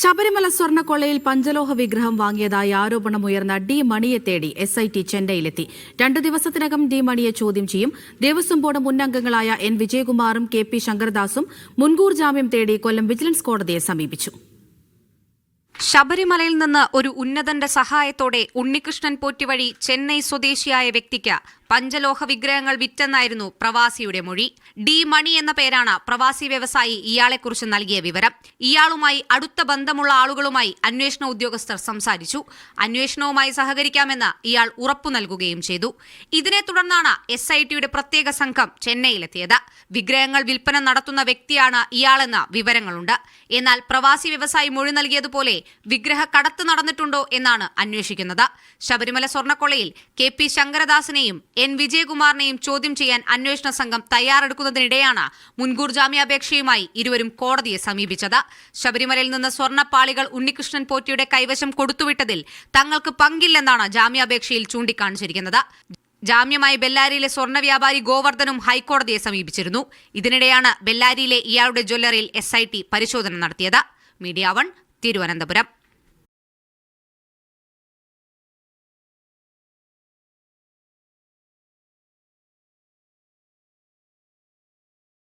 ശബരിമല സ്വർണക്കൊള്ളയിൽ പഞ്ചലോഹ വിഗ്രഹം വാങ്ങിയതായി ആരോപണമുയർന്ന ഡി മണിയെ തേടി S I T ചെന്നൈയിലെത്തി. രണ്ടു ദിവസത്തിനകം ഡി മണിയെ ചോദ്യം ചെയ്യും. ദേവസ്വം ബോർഡ് മുൻ എൻ വിജയകുമാറും കെ പി ശങ്കർദാസും മുൻകൂർ ജാമ്യം തേടി കൊല്ലം വിജിലൻസ് കോടതിയെ സമീപിച്ചു. ശബരിമലയിൽ നിന്ന് ഒരു ഉന്നതന്റെ സഹായത്തോടെ ഉണ്ണികൃഷ്ണൻ പോറ്റി വഴി ചെന്നൈ സ്വദേശിയായ വ്യക്തിക്ക് പഞ്ചലോഹ വിഗ്രഹങ്ങൾ വിറ്റെന്നായിരുന്നു പ്രവാസിയുടെ മൊഴി. ഡി മണി എന്ന പേരാണ് പ്രവാസി വ്യവസായി ഇയാളെക്കുറിച്ച് നൽകിയ വിവരം. ഇയാളുമായി അടുത്ത ബന്ധമുള്ള ആളുകളുമായി അന്വേഷണ ഉദ്യോഗസ്ഥർ സംസാരിച്ചു. അന്വേഷണവുമായി സഹകരിക്കാമെന്ന് ഇയാൾ ഉറപ്പു നൽകുകയും ചെയ്തു. ഇതിനെ തുടർന്നാണ് എസ് ഐ ടിയുടെ പ്രത്യേക സംഘം ചെന്നൈയിലെത്തിയത്. വിഗ്രഹങ്ങൾ വിൽപ്പന നടത്തുന്ന വ്യക്തിയാണ് ഇയാളെന്ന് വിവരങ്ങളുണ്ട്. എന്നാൽ പ്രവാസി വ്യവസായി മൊഴി നൽകിയതുപോലെ വിഗ്രഹ കടത്ത് നടന്നിട്ടുണ്ടോ എന്നാണ് അന്വേഷിക്കുന്നത്. ശബരിമല സ്വർണക്കൊളയിൽ കെ പി ശങ്കരദാസിനെയും എൻ. വിജയകുമാറിനെയും ചോദ്യം ചെയ്യാൻ അന്വേഷണ സംഘം തയ്യാറെടുക്കുന്നതിനിടെയാണ് മുൻകൂർ ജാമ്യാപേക്ഷയുമായി ഇരുവരും കോടതിയെ സമീപിച്ചത്. ശബരിമലയിൽ നിന്ന് സ്വർണപ്പാളികൾ ഉണ്ണികൃഷ്ണൻ പോറ്റിയുടെ കൈവശം കൊടുത്തുവിട്ടതിൽ തങ്ങൾക്ക് പങ്കില്ലെന്നാണ് ജാമ്യാപേക്ഷയിൽ ചൂണ്ടിക്കാണിച്ചിരിക്കുന്നത്. ജാമ്യമായി ബെല്ലാരിയിലെ സ്വർണ വ്യാപാരി ഗോവർദ്ധനും ഹൈക്കോടതിയെ സമീപിച്ചിരുന്നു. ഇതിനിടെയാണ് ബെല്ലാരിയിലെ ഇയാളുടെ ജ്വല്ലറിയിൽ എസ് പരിശോധന നടത്തിയത്. Media One Thiruvananthapuram.